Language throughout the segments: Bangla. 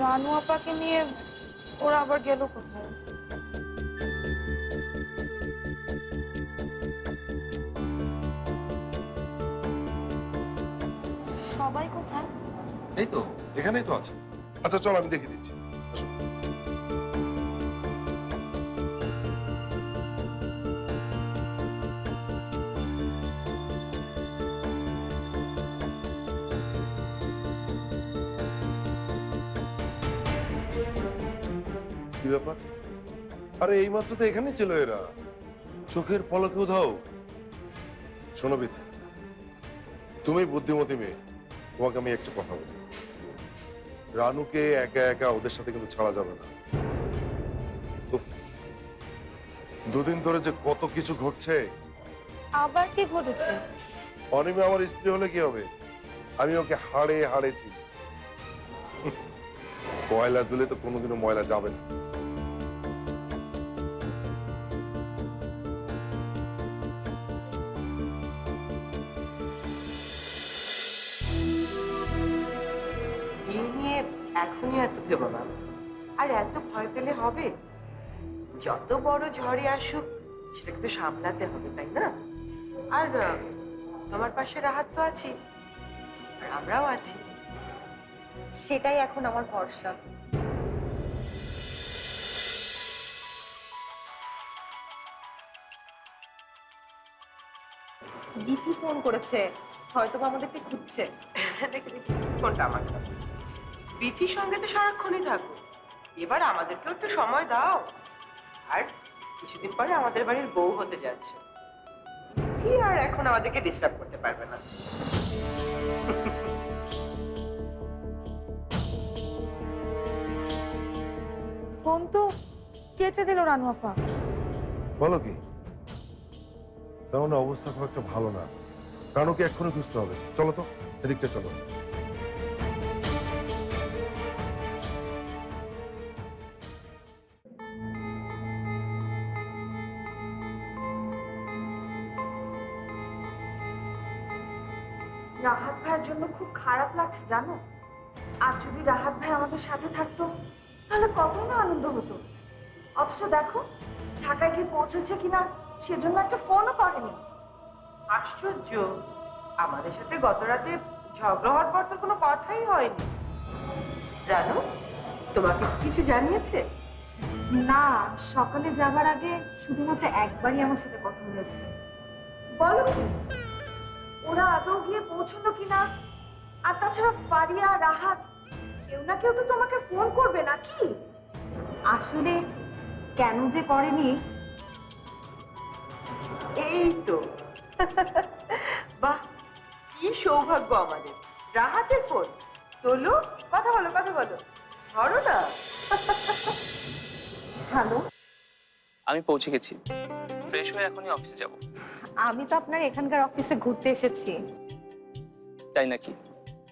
রানু আপাকে নিয়ে ওরা আবার গেল কোথায় সবাই কোথায়? এই তো, এখানেই তো আছে। আচ্ছা চল, আমি দেখে দিচ্ছি। ব্যাপার? আরে, এইমাত্র তো এখানেই ছিল এরা। চোখের পলকে উধাও শোনো তুমি বুদ্ধিমতী মেয়ে। তোমাকে আমি একটা কথা বলি। রানুকে একা একা ওদের সাথে কিন্তু ছাড়া যাবে না। দুদিন ধরে যে কত কিছু ঘটছে। আবার কি ঘটেছে? অনিমে আমার স্ত্রী হলে কি হবে? আমি ওকে হাড়ে হাড়ে চিনি। ময়লা ধুলে তো কোনোদিনও ময়লা যাবে না। এত ভয় পেলে হবে? যত বড় ঝড়ে আসুক, সেটাকে তো সামলাতে হবে, তাই না? আর তোমার পাশে রাহাত তো আছি, আর আমরাও আছি। সেটাই এখন আমার ভরসা। বিথি ফোন করেছে হয়তো আমাদেরকে খুঁজছে। ফোনটা আমার। বিথির সঙ্গে তো সারাক্ষণই থাকো এবার আমাদেরকেও একটু সময় দাও। আর কিছুদিন পরে আমাদের বাড়ির বউ হতে যাচ্ছে। বিথি আর এখন আমাদেরকে ডিস্টার্ব করতে পারবে না। ফোন তো কেটে দিল রানু আপা। বলো কি? তার মানে অবস্থা খুব একটা ভালো না। রানুকে এক্ষুনি খুঁজতে হবে। চলো তো এদিকটা চলো। খুব খারাপ লাগছে জানো? আর যদি রাহাত ভাই আমাদের সাথে থাকতো তাহলে কত না আনন্দ হতো। অথচ দেখো ঢাকায় গিয়ে পৌঁছেছে কিনা সেজন্য একটা ফোনও করেনি। আশ্চর্য! আমাদের সাথে গত রাতে ঝগড়া হওয়ার পর তো কোনো কথাই হয়নি। জানো তোমাকে কিছু জানিয়েছে? না সকালে যাবার আগে শুধুমাত্র একবারই আমার সাথে কথা হয়েছে। বলো কি ওরা আদৌ গিয়ে পৌঁছলো কিনা? আর তাছাড়া ফারিয়া রাহাত কেউ না কেউ তো তোমাকে ফোন করবে নাকি? আসলে কেন যে করেনি? এই তো। বাহ কি সৌভাগ্য আমাদের। রাহাতের ফোন। তোলো কথা বলো কথা বলো। ধরো না। হ্যালো? আমি পৌঁছে গেছি। ফ্রেশ হয়ে এখনই অফিসে যাব। আমি তো আপনার এখানকার অফিসে ঘুরতে এসেছি। তাই নাকি?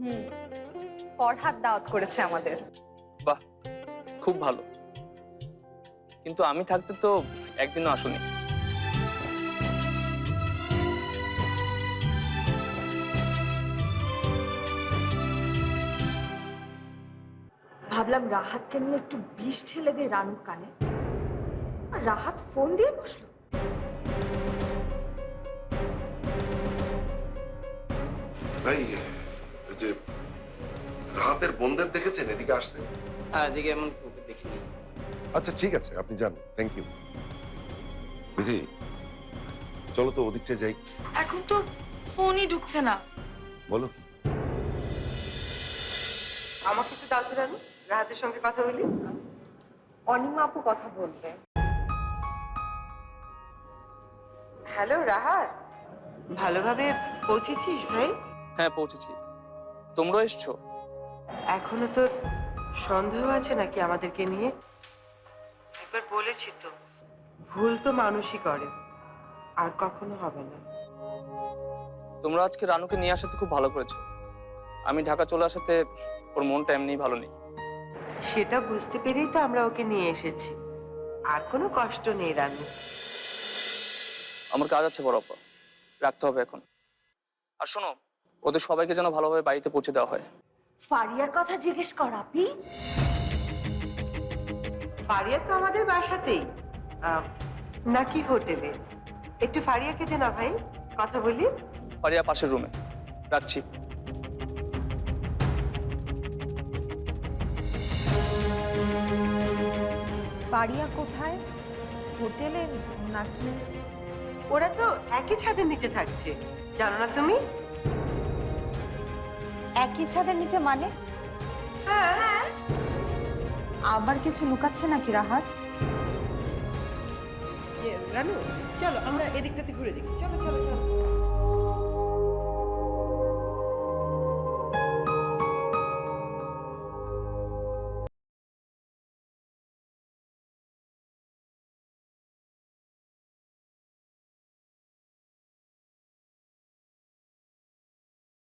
হুম ফরহাদ দাওয়াত করেছে আমাদের। বাহ খুব ভালো। কিন্তু আমি থাকতে তো একদিনও আসুনি। ভাবলাম রাহাতকে নিয়ে একটু বিষ ঠেলে দিয়ে রানুর কানে। আর রাহাত ফোন দিয়ে বসল। ভাই রাহাতের বোনদের দেখেছেন এদিকে আসতে? হ্যাঁ এদিকে এমন কাউকে দেখিনি। আচ্ছা ঠিক আছে আপনি যান। থ্যাংক ইউ বিধি চলো তো ওদিকটা যাই। এখন তো ফোনই ঢুকছে না। বলো। আমাকে একটু দাও তো রানু রাহাতের সঙ্গে কথা বলি। অনিমা আপু কথা বলবে। হ্যালো রাহাত। ভালোভাবে পৌঁছেছিস ভাই? হ্যাঁ পৌঁছেছি। তোমরা এসছো? এখনও তো সন্দেহ আছে নাকি আমাদেরকে নিয়ে? একবার বলেছি তো ভুল তো মানুষই করে আর কখনো হবে না। তোমরা আজকে রানুকে নিয়ে আসাতে খুব ভালো করেছ। আমি ঢাকা চলে আসাতে ওর মনটা এমনিই ভালো নেই। সেটা বুঝতে পেরেই তো আমরা ওকে নিয়ে এসেছি। আর কোনো কষ্ট নেই রানু। আমার কাজ আছে বড় আপা রাখতে হবে এখন। আর শোনো ওদের সবাইকে যেন ভালোভাবে বাড়িতে পৌঁছে দেওয়া হয়। ফারিয়ার কথা জিজ্ঞেস কর আপনি। ফারিয়া তো আমাদের বাসাতেই। আহ, নাকি হোটেলে। একটু ফারিয়াকে দে না ভাই কথা বলি। পারিয়া পাশের রুমে রাখছি। ফারিয়া কোথায়? হোটেলে নাকি? ওরা তো একই ছাদের নিচে থাকছে। জানো না তুমি? একই ছাদের নিচে মানে? হ্যাঁ আবার কিছু লুকাচ্ছে নাকি রাহাত? রানু চলো আমরা এদিকটাতে ঘুরে দেখি। চলো চলো চলো।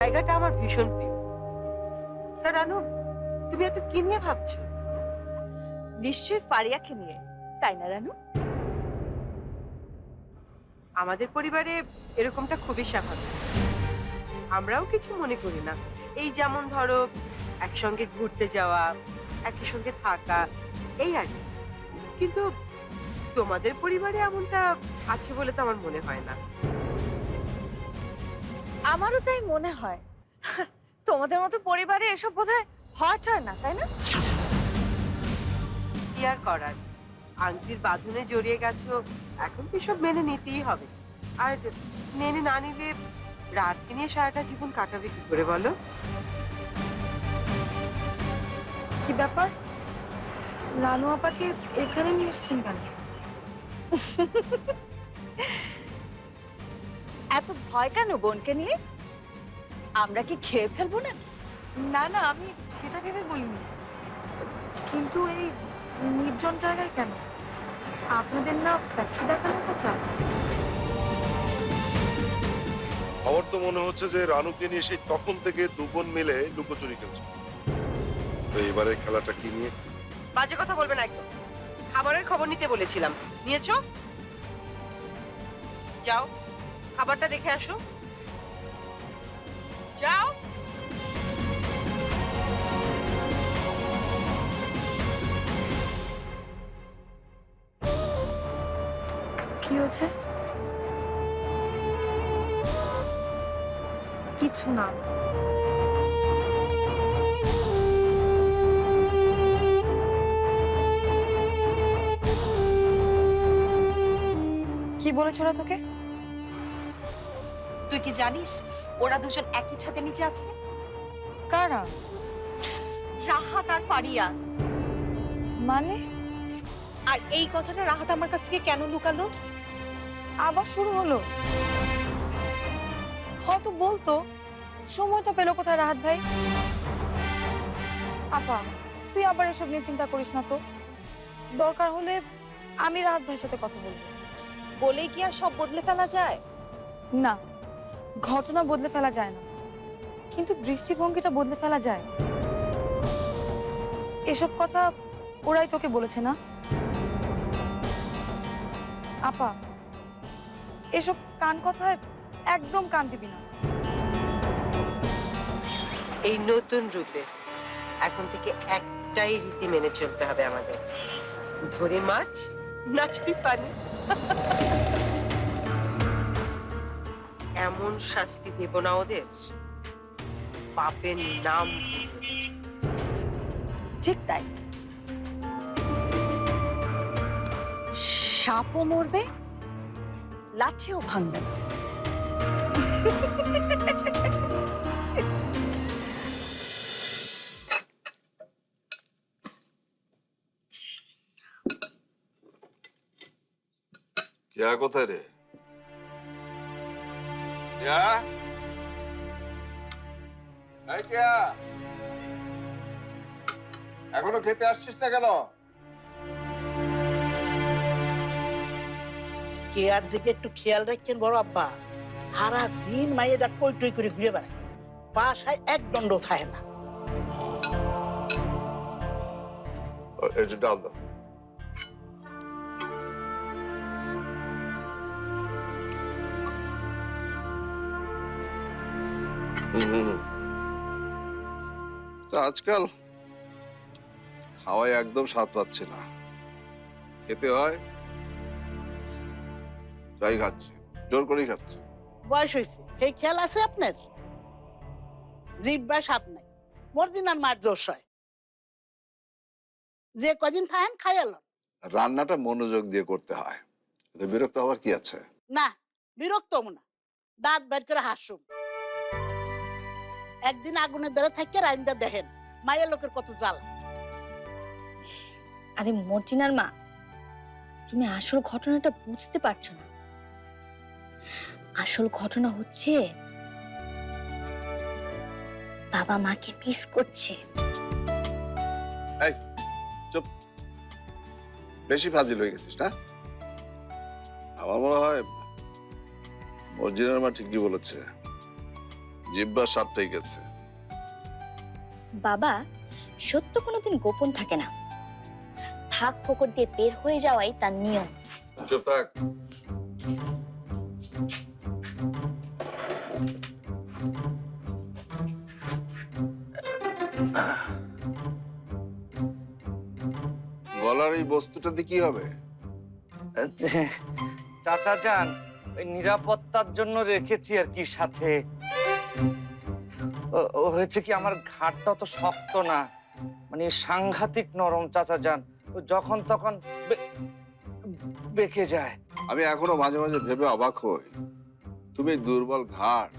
জায়গাটা আমার ভীষণ প্রিয়। তা রানু তুমি এত কি নিয়ে ভাবছ? নিশ্চয়ই ফারিয়াকে নিয়ে তাই না রানু? আমাদের পরিবারে এরকমটা খুবই স্বাভাবিক। আমরাও কিছু মনে করি না। এই যেমন ধরো একসঙ্গে ঘুরতে যাওয়া একই সঙ্গে থাকা এই আর কি। কিন্তু তোমাদের পরিবারে এমনটা আছে বলে তো আমার মনে হয় না। আমারও তাই মনে হয়। তোমাদের মতো পরিবারে এসব বোধহয় হট হয় না তাই না? কি আর করার? আংটির বাঁধনে জড়িয়ে গেছো এখন তো সব মেনে নিতেই হবে। আর মেনে না নিলে রাতকে নিয়ে সারাটা জীবন কাটাবে কি করে বলো? কি ব্যাপার? রানু আপাকে এখানে নিয়ে এসেছেন কেন? এত ভয় কেন বোনকে নিয়ে? আমরা কি খেয়ে ফেলব না? না না আমি সেটা ভেবে বলিনি। কিন্তু এই নির্জন জায়গায় কেন? আপনাদের না ফ্যাক্টরি দেখানোর কথা? আমার তো মনে হচ্ছে যে রানুকে নিয়ে সেই তখন থেকে দু বোন মিলে লুকোচুরি খেলছো। তো এবারে খেলাটা কি নিয়ে? বাজে কথা বলবে না একদম। খাবারের খবর নিতে বলেছিলাম। নিয়েছো? যাও খাবারটা দেখে আসো। যাও। কি হয়েছে? কিছু না। কি বলেছিল তোকে? তুই কি জানিস ওরা দুজন একই ছাদের নিচে আছে? কারা? রাহাত আর পারিয়া মানে? আর এই কথাটা রাহাত আমার কাছ থেকে কেন লুকালো? আবার শুরু হলো? হয়তো বলতো সময়টা পেল কোথায় রাহাত ভাই? আপা তুই আবার এসব নিয়ে চিন্তা করিস না তো। দরকার হলে আমি রাহাত ভাইয়ের সাথে কথা বলব। বলেই কি আর সব বদলে ফেলা যায়? না। ঘটনা বদলে ফেলা যায় না। কিন্তু দৃষ্টিভঙ্গিটা বদলে ফেলা যায়। এসব কথা ওরাই তোকে বলেছে না? আপা, এসব কান কথায় একদম কান দিবি না। এই নতুন রূপে এখন থেকে একটাই রীতি মেনে চলতে হবে আমাদের। ধরে মাছ নাচবি পানি। এমন শাস্তি দেব না ওদের। পাপের নাম ঠিক তাই। সাপও মরবে লাঠিও ভাঙবে না। কোথায় রে? কেয়া এই এখনও খেতে আসছিস না কেন? কেয়ার দিকে একটু খেয়াল রাখছেন বড় আব্বা। সারা দিন মাইয়েটা টই টই করে ঘুরে বেড়ায়। বাসায় এক দণ্ড থাকে না। ডাল দাও। তা আজকাল খাওয়ায় একদম স্বাদ পাচ্ছে না। খেতে হয় তাই খাচ্ছি জোর করেই খাচ্ছি। বয়স হয়েছে। এই খেয়াল আছে আপনার? জিব্বা সাপ নাই। মর্দিন আর মার দোষ হয়। যে কদিন থাকেন খাইয়াল রান্নাটা মনোযোগ দিয়ে করতে হয়। বিরক্ত হওয়ার কি আছে? না বিরক্ত না। দাঁত বের করে হাসুম একদিন আগুনের দ্বারা থাকে রাইন্দা দেখেন। মায়ের লোকের কত জাল আরে মর্জিনার মা তুমি আসল ঘটনাটা বুঝতে পারছ না। আসল ঘটনা হচ্ছে বাবা মাকে মিস করছে। বেশি ফাজিল হয়ে গেছিস না? আমার মনে হয় মর্জিনার মা ঠিকই বলেছে। জিব্বার স্বাদটাই গেছে। বাবা সত্য কোনোদিন গোপন থাকে না। থাক ফোকর দিয়ে বের হয়ে যাওয়াই তার নিয়ম। চুপ থাক। গলার এই বস্তুটা দিয়ে কি হবে? চাচা যান ওই নিরাপত্তার জন্য রেখেছি আর কি সাথে। হয়েছে কি আমার ঘাটটা তো শক্ত না? মানে সাংঘাতিক নরম চাচা যান। ও যখন তখন বেঁকে যায়। আমি এখনও মাঝে মাঝে ভেবে অবাক হই। তুমি দুর্বল ঘাড়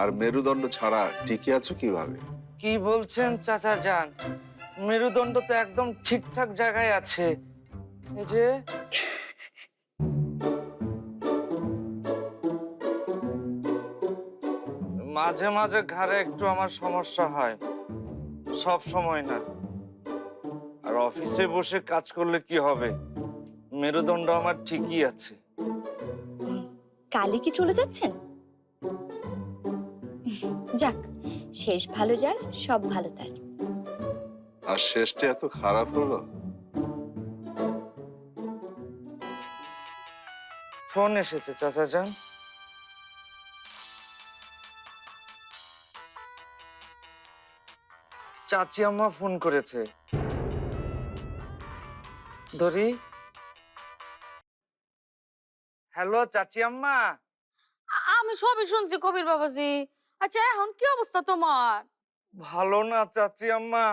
আর মেরুদণ্ড ছাড়া টিকে আছো কীভাবে? কি বলছেন চাচা যান? মেরুদণ্ড তো একদম ঠিকঠাক জায়গায় আছে। এই যে মাঝে মাঝে ঘাড়ে একটু আমার সমস্যা হয়। সব সময় না। আর অফিসে বসে কাজ করলে কি হবে? মেরুদণ্ড আমার ঠিকই আছে। কালি কি চলে যাচ্ছেন? যাক শেষ ভালো যার সব ভালো তার। আর শেষটা এত খারাপ হলো? ফোন এসেছে চাচা যান। চাচি আম্মা ফোন করেছে। ধরি। হ্যালো চাচি আম্মা? আমি সবই শুনছি কবির বাবাজি। আচ্ছা এখন কি অবস্থা তোমার? ভালো না চাচি আম্মা।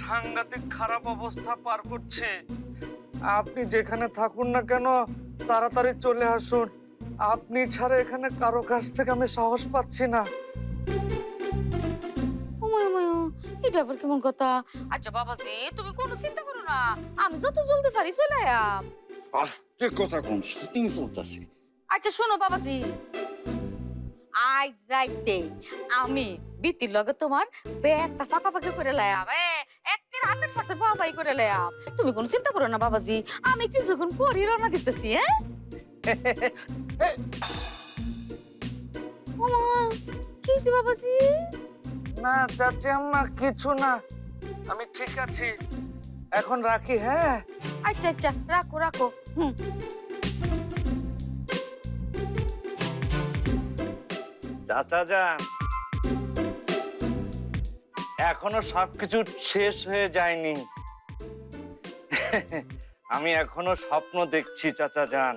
সাংঘাতিক খারাপ অবস্থা পার করছে। আপনি যেখানে থাকুন না কেন তাড়াতাড়ি চলে আসুন। আপনি ছাড়া এখানে কারও কাছ থেকে আমি সাহস পাচ্ছি না। এটা আবার কেমন কথা? আচ্ছা বাবাজি তুমি কোনো চিন্তা করো না। আমি যত জলদি পারি চলে আয়াম আস্তে কথা কোন শুটিং চলতেছে। আচ্ছা শোনো বাবাজি। আজ রাইতে আমি বিতির লগে তোমার ব্যাগটা ফাঁকা ফাঁকি করে লায়াম এ একের হান্ড্রেড পার্সেন্ট ফাঁকাই করে লায়াম তুমি কোনো চিন্তা করো না বাবাজি আমি কিছুক্ষণ পরই রওনা দিতেছি হ্যাঁ? কি বাবাজি? না চাচি আম্মা কিছু না। আমি ঠিক আছি। এখন রাখি হ্যাঁ? আচ্ছা আচ্ছা রাখো রাখো। হুম। চাচা যান। এখনও সবকিছু শেষ হয়ে যায়নি। আমি এখনও স্বপ্ন দেখছি চাচা যান।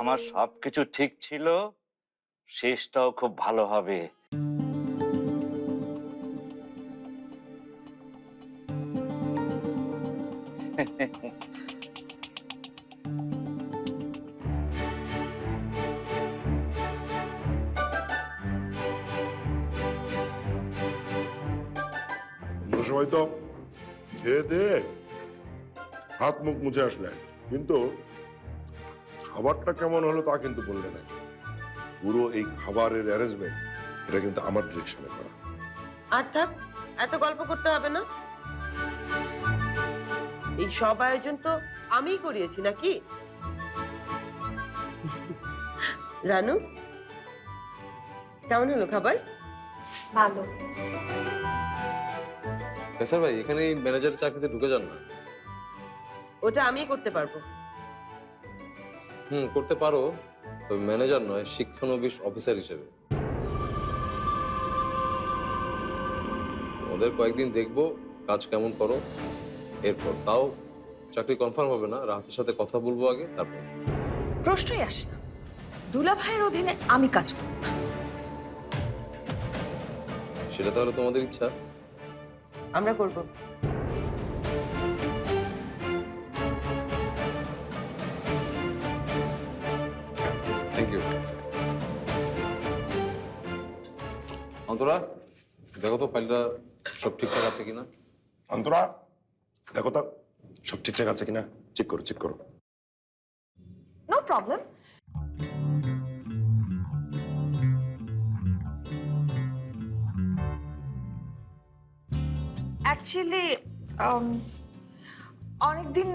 আমার সবকিছু ঠিক ছিল শেষটাও খুব ভালো হবে। সময় খেয়ে দিয়ে হাত মুখ মুছে আসলেন কিন্তু খাবারটা কেমন হলো তা কিন্তু বললে না পুরো এই খাবারের অ্যারেঞ্জমেন্ট এটা কিন্তু আমার ডিরেকশনে করা। আর এত গল্প করতে হবে না? এই সব আয়োজন তো আমিই করিয়েছি নাকি? রানু কেমন হলো খাবার? ভালো। স্যার ভাই এখানে ম্যানেজারের চাকরিতে ঢুকে যান না? ওটা আমিই করতে পারব। হুম করতে পারো তবে ম্যানেজার নয় শিক্ষানবিশ অফিসার হিসেবে। ওদের কয়েকদিন দেখব কাজ কেমন করো। এরপর তাও চাকরি কনফার্ম হবে না রাহাতের সাথে কথা বলব আগে তারপর। প্রশ্নই আসে না। দুলা ভাইয়ের অধীনে আমি কাজ করব। সেটা তাহলে তোমাদের ইচ্ছা? আমরা করব। থ্যাংক ইউ অন্তরা দেখো তো ফাইলটা সব ঠিকঠাক আছে কিনা? অন্তরা? দেখো তো সব ঠিকঠাক আছে কিনা? চেক করো চেক করো। নো প্রবলেম অ্যাকচুয়ালি অনেকদিন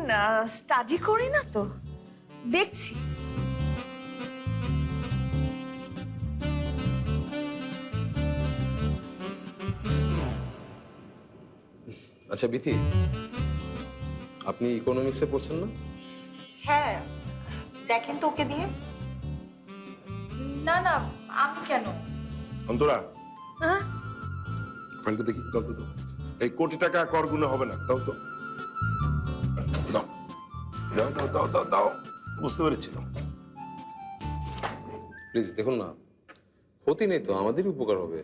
স্টাডি করি না তো। দেখছি। আচ্ছা বিথি আপনি ইকোনমিক্সে পড়ছেন না? হ্যাঁ দেখেন তো ওকে দিয়ে। না না আমি কেন? অন্তরা। হ্যাঁ? ফাইলটা দেখি দাও তো এই কোটি টাকা কর গুনে হবে না দাও তো। দাও। দাও দাও দাও দাও দাও। বুঝতে পেরেছি দাও। প্লিজ দেখুন না ক্ষতি নেই তো আমাদেরই উপকার হবে।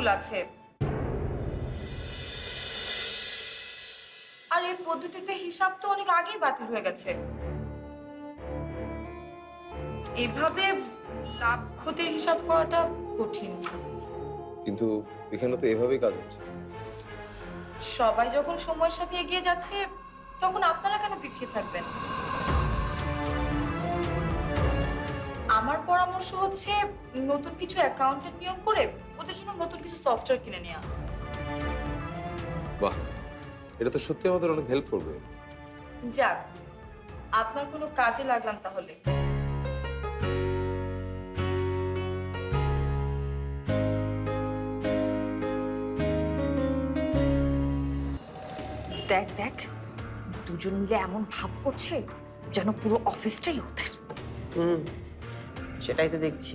ভুল আছে। আর এই পদ্ধতিতে হিসাব তো অনেক আগেই বাতিল হয়ে গেছে। এভাবে লাভ ক্ষতির হিসাব করাটা কঠিন। কিন্তু এখানে তো এভাবেই কাজ হচ্ছে। সবাই যখন সময়ের সাথে এগিয়ে যাচ্ছে তখন আপনারা কেন পিছিয়ে থাকবেন? আমার পরামর্শ হচ্ছে নতুন কিছু অ্যাকাউন্টেন্ট নিয়োগ করে ওদের জন্য নতুন কিছু সফটওয়্যার কিনে নেওয়া বাহ এটা তো সত্যি আমাদের অনেক হেল্প করবে। যাক আপনার কোনো কাজে লাগলাম তাহলে। দেখ দেখ দুজন মিলে এমন ভাব করছে যেন পুরো অফিসটাই ওদের। হুম সেটাই তো দেখছি।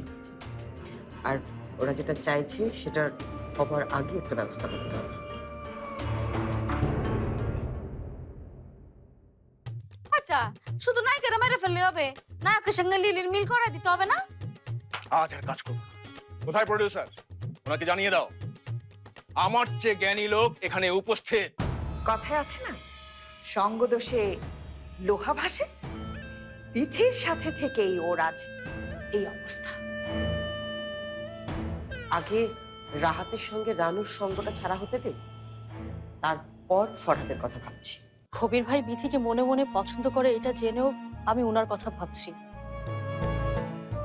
আর ওরা যেটা চাইছে সেটার হবার আগে একটা ব্যবস্থা করতে হবে। আচ্ছা শুধু নায়িকারা মেরে ফেললে হবে? নায়কের সঙ্গে লিলির মিল করে দিতে হবে না? আজ আর কাজ করব। কোথায় প্রডিউসার ওনাকে জানিয়ে দাও। আমার চেয়ে জ্ঞানী লোক এখানে উপস্থিত। কথায় আছে না? সঙ্গদোষে লোহা ভাসে? বিথির সাথে থেকেই ওর আজ এই অবস্থা। আগে রাহাতের সঙ্গে রানুর সঙ্গটা ছাড়া হতে দে তারপর ফরহাদের কথা ভাবছি। খবির ভাই বিথিকে মনে মনে পছন্দ করে এটা জেনেও আমি ওনার কথা ভাবছি।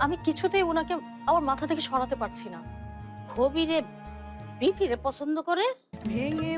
আমি কিছুতেই ওনাকে আমার মাথা থেকে সরাতে পারছি না। খবিরে বিথিরে পছন্দ করে? ভেঙে